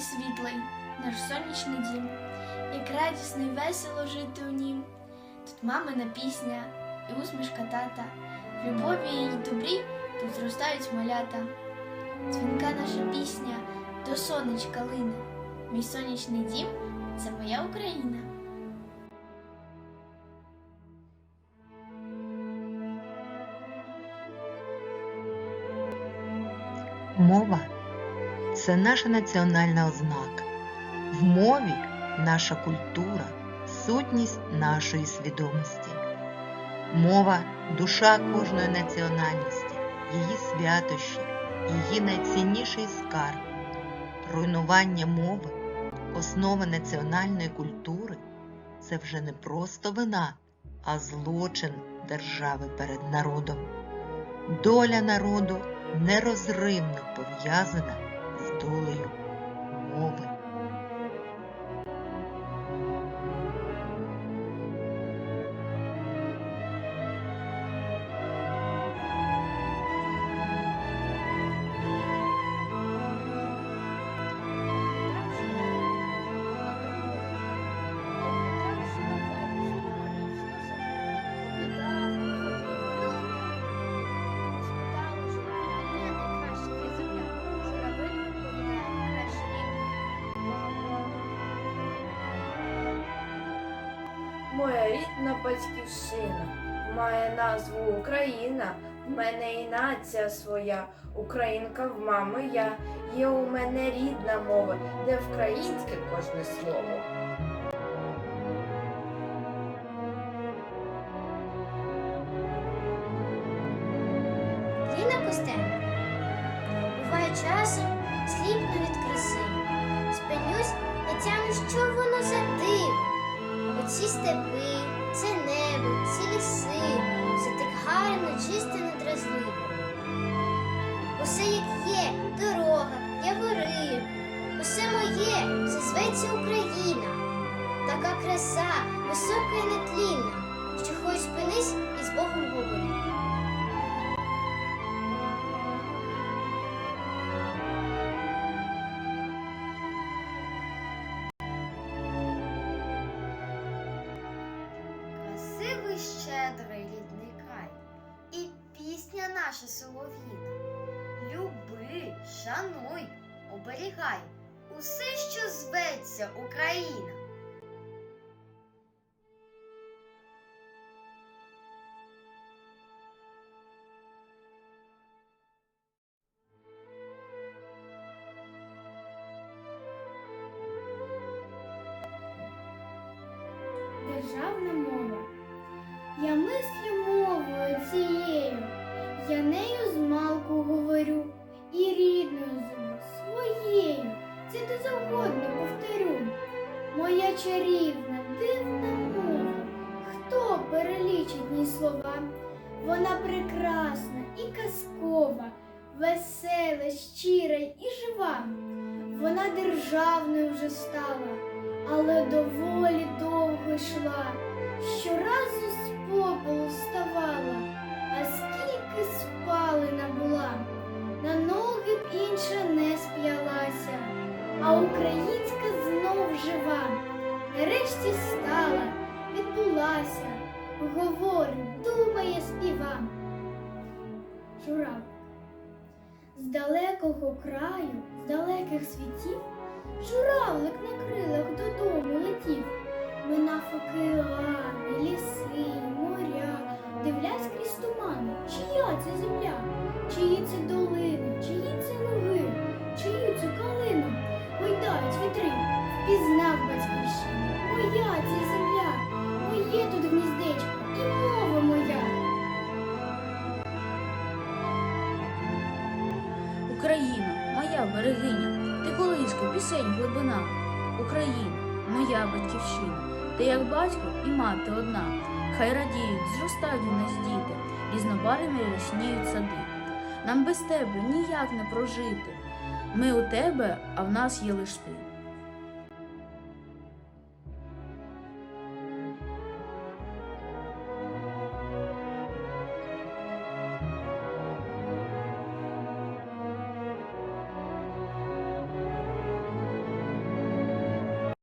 світлий, наш сонячний дім, як радісно й весело жити у нім. Тут мамина пісня і усмішка тата, в любові й добрі тут зростають малята. Дзвінка наша пісня до сонечка лине. Мій сонячний дім це моя Україна. Мова це наша національна ознака. В мові наша культура, сутність нашої свідомості. Мова душа кожної національності, її святощі, її найцінніший скарб. Руйнування мови, основа національної культури це вже не просто вина, а злочин держави перед народом. Доля народу нерозривно пов'язана долею мови. Рідна батьківщина має назву Україна. В мене і нація своя, українка в мами я. Є у мене рідна мова, де українське кожне слово. Ліна. Буває часом сліпну від краси. Спинюсь і тямлю, що воно за диво. Оці степи, це небо, ці ліси, все так гарно, чисте, недразливо. Усе як є, дорога, явори, усе моє, все зветься Україна. Така краса, висока і нетлінна, що хоч спинись і з Богом говори. Щедрий рідний край, і пісня наша солов'їна. Люби, шануй, оберігай усе, що зветься Україна. Державна мова. Я мислю мовою цією, я нею змалку говорю, і рідною своєю, це ти завгодно повторю. Моя чарівна, дивна мова, хто перелічить ні слова? Вона прекрасна і казкова, весела, щира і жива. Вона державною вже стала, але доволі довго йшла, щоразу з попелу вставала, а скільки спалена була, на ноги б інша не сп'ялася, а українська знов жива, нарешті стала, відбулася, говорить, думає, співа. Журавль. З далекого краю, з далеких світів, журавлик на крилах додому летів. Україна, моя берегиня, ти колиска, пісень глибина. Україна, моя батьківщина, ти як батько і мати одна. Хай радіють, зростають у нас діти, різнобарвні ясніють сади. Нам без тебе ніяк не прожити. Ми у тебе, а в нас є лиш ти.